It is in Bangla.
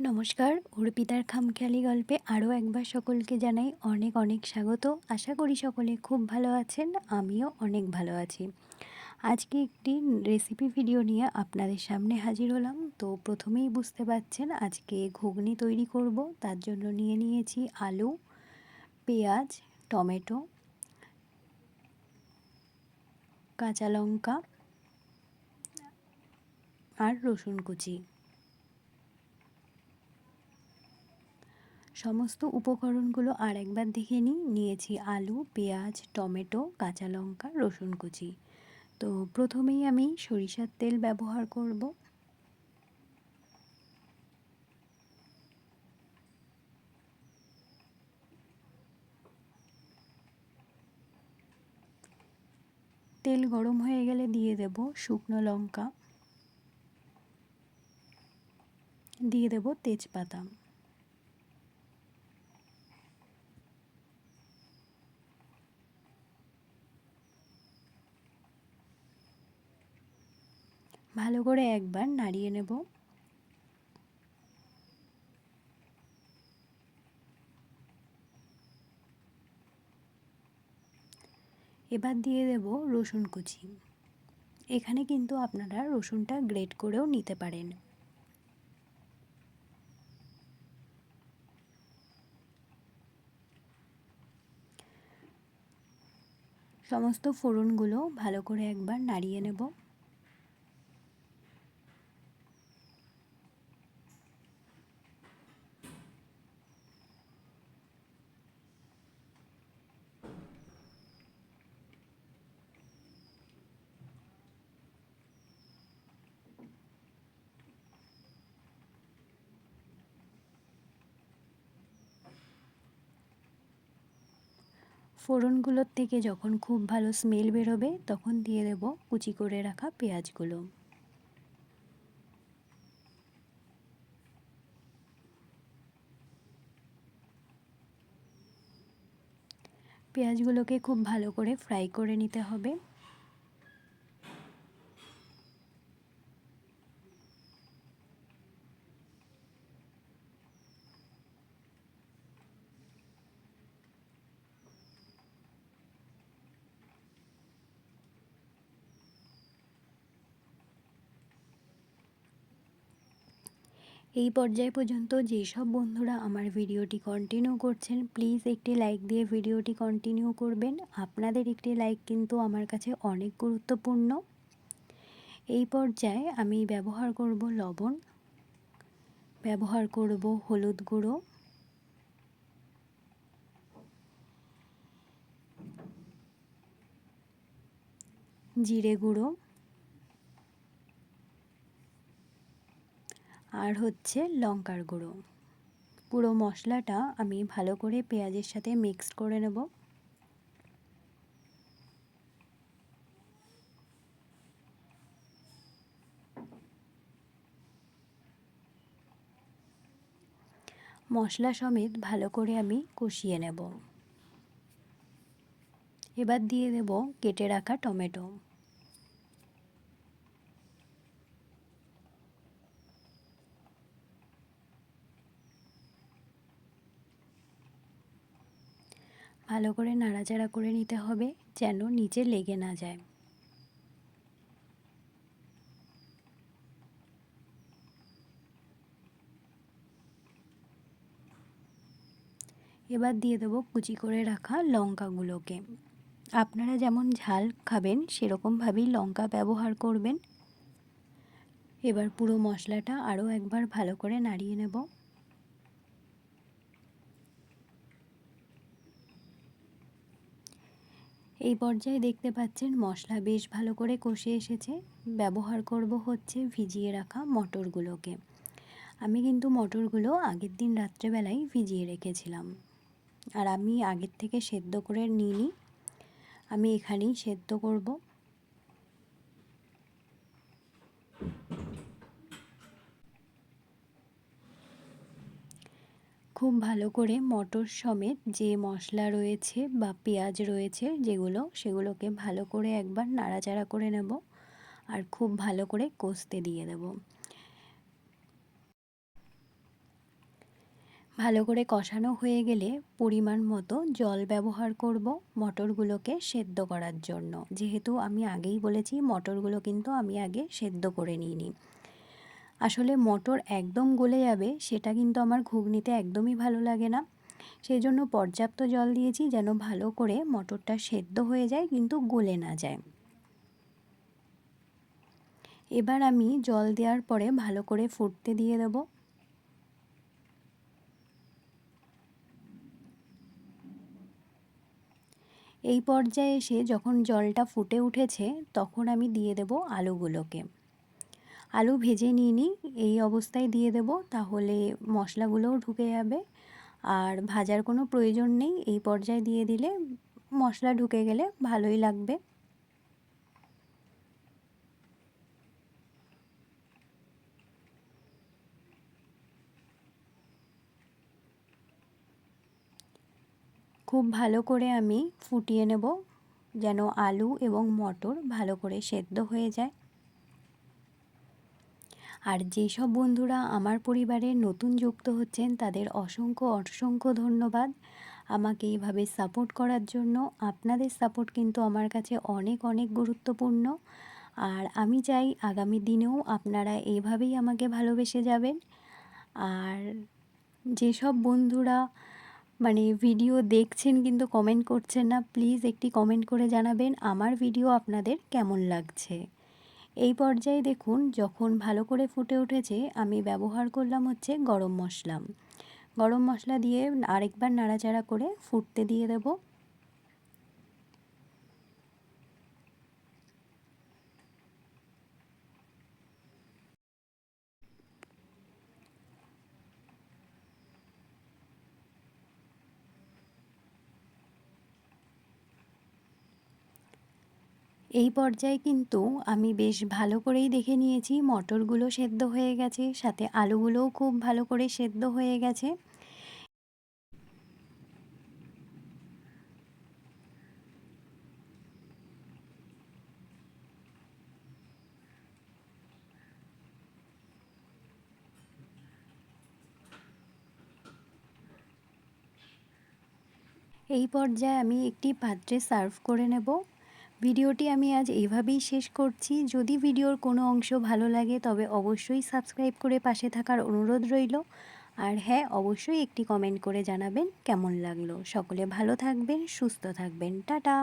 নমস্কার অর্পিতার খামখেয়ালি গল্পে আরও একবার সকলকে জানাই অনেক অনেক স্বাগত। আশা করি সকলে খুব ভালো আছেন, আমিও অনেক ভালো আছি। আজকে একটি রেসিপি ভিডিও নিয়ে আপনাদের সামনে হাজির হলাম। তো প্রথমেই বুঝতে পারছেন আজকে ঘুগনি তৈরি করব। তার জন্য নিয়ে নিয়েছি আলু, পেঁয়াজ, টমেটো, কাঁচা লঙ্কা আর রসুন কুচি। সমস্ত উপকরণগুলো আর একবার দেখে নিই। নিয়েছি আলু, পেঁয়াজ, টমেটো, কাঁচা লঙ্কা, রসুন কুচি। তো প্রথমেই আমি সরিষার তেল ব্যবহার করব। তেল গরম হয়ে গেলে দিয়ে দেব শুকনো লঙ্কা। দিয়ে দেব তেজপাতা। ভালো করে একবার নাড়িয়ে নেব। এবার দিয়ে দেব রসুন কুচি। এখানে কিন্তু আপনারা রসুনটা গ্রেট করেও নিতে পারেন। সমস্ত ফোড়নগুলো ভালো করে একবার নাড়িয়ে নেব। ফোড়নগুলোর থেকে যখন খুব ভালো স্মেল বেরোবে, তখন দিয়ে দেব কুচি করে রাখা পেঁয়াজগুলো। পেঁয়াজগুলোকে খুব ভালো করে ফ্রাই করে নিতে হবে। এই পর্যায় পর্যন্ত যেসব বন্ধুরা আমার ভিডিওটি কন্টিনিউ করছেন প্লিজ একটি লাইক দিয়ে ভিডিওটি কন্টিনিউ করবেন। আপনাদের একটি লাইক কিন্তু আমার কাছে অনেক গুরুত্বপূর্ণ। এই পর্যায়ে আমি ব্যবহার করব লবণ, ব্যবহার করব হলুদ গুঁড়ো, জিরে গুঁড়ো আর হচ্ছে লঙ্কার গুঁড়ো। পুরো মশলাটা আমি ভালো করে পেঁয়াজের সাথে মিক্সড করে নেব। মশলা সমেত ভালো করে আমি কষিয়ে নেব। এবার দিয়ে দেব কেটে রাখা টমেটো। ভালো করে নাড়াচাড়া করে নিতে হবে যেন নিচে লেগে না যায়। এবার দিয়ে দেবো কুচি করে রাখা লঙ্কাগুলোকে। আপনারা যেমন ঝাল খাবেন, সেরকমভাবেই লঙ্কা ব্যবহার করবেন। এবার পুরো মশলাটা আরও একবার ভালো করে নাড়িয়ে নেব। এই পর্যায়ে দেখতে পাচ্ছেন মশলা বেশ ভালো করে কষে এসেছে। ব্যবহার করব হচ্ছে ভিজিয়ে রাখা মটরগুলোকে। আমি কিন্তু মটরগুলো আগের দিন রাত্রেবেলায় ভিজিয়ে রেখেছিলাম। আর আমি আগের থেকে সেদ্ধ করে নিই আমি এখানেই সেদ্ধ করব। খুব ভালো করে মটর সমেত যে মশলা রয়েছে বা পেঁয়াজ রয়েছে যেগুলো, সেগুলোকে ভালো করে একবার নাড়াচাড়া করে নেব আর খুব ভালো করে কষতে দিয়ে দেব। ভালো করে কষানো হয়ে গেলে পরিমাণ মতো জল ব্যবহার করব মটরগুলোকে সেদ্ধ করার জন্য। যেহেতু আমি আগেই বলেছি মটরগুলো কিন্তু আমি আগে সেদ্ধ করে নিইনি। আসলে মটর একদম গলে যাবে, সেটা কিন্তু আমার ঘুগনিতে একদমই ভালো লাগে না। সেই জন্য পর্যাপ্ত জল দিয়েছি যেন ভালো করে মটরটা সেদ্ধ হয়ে যায় কিন্তু গলে না যায়। এবার আমি জল দেওয়ার পরে ভালো করে ফুটতে দিয়ে দেবো। এই পর্যায়ে এসে যখন জলটা ফুটে উঠেছে, তখন আমি দিয়ে দেব আলুগুলোকে। আলু ভেজে নিয়ে নিই, এই অবস্থায় দিয়ে দেব, তাহলে মশলাগুলোও ঢুকে যাবে। আর ভাজার কোনো প্রয়োজন নেই, এই পর্যায়ে দিয়ে দিলে মশলা ঢুকে গেলে ভালোই লাগবে। খুব ভালো করে আমি ফুটিয়ে নেব, যেন আলু এবং মটর ভালো করে সেদ্ধ হয়ে যায়। আর যেসব বন্ধুরা আমার পরিবারে নতুন যুক্ত হচ্ছেন, তাদের অসংখ্য অসংখ্য ধন্যবাদ। আমাকে এইভাবে সাপোর্ট করার জন্য আপনাদের সাপোর্ট কিন্তু আমার কাছে অনেক অনেক গুরুত্বপূর্ণ। আর আমি চাই আগামী দিনেও আপনারা এইভাবেই আমাকে ভালোবেসে যাবেন। আর যেসব বন্ধুরা মানে ভিডিও দেখছেন কিন্তু কমেন্ট করছেন না, প্লিজ একটি কমেন্ট করে জানাবেন আমার ভিডিও আপনাদের কেমন লাগছে। এই পর্যায়ে দেখুন, যখন ভালো করে ফুটে উঠেছে, আমি ব্যবহার করলাম হচ্ছে গরম মশলা। গরম মশলা দিয়ে আরেকবার নাড়াচাড়া করে ফুটতে দিয়ে দেবো। এই পর্যায়ে কিন্তু আমি বেশ ভালো করেই দেখে নিয়েছি। মটরগুলো সেদ্ধ হয়ে গেছে, সাথে আলুগুলোও খুব ভালো করে সেদ্ধ হয়ে গেছে। এই পর্যায়ে আমি একটি পাত্রে সার্ভ করে নেব। ভিডিওটি আমি আজ এইভাবেই শেষ করছি। যদি ভিডিওর কোনো অংশ ভালো লাগে, তবে অবশ্যই সাবস্ক্রাইব করে পাশে থাকার অনুরোধ রইল। আর হ্যাঁ অবশ্যই একটি কমেন্ট করে জানাবেন কেমন লাগল। সকলে ভালো থাকবেন, সুস্থ থাকবেন। টাটা!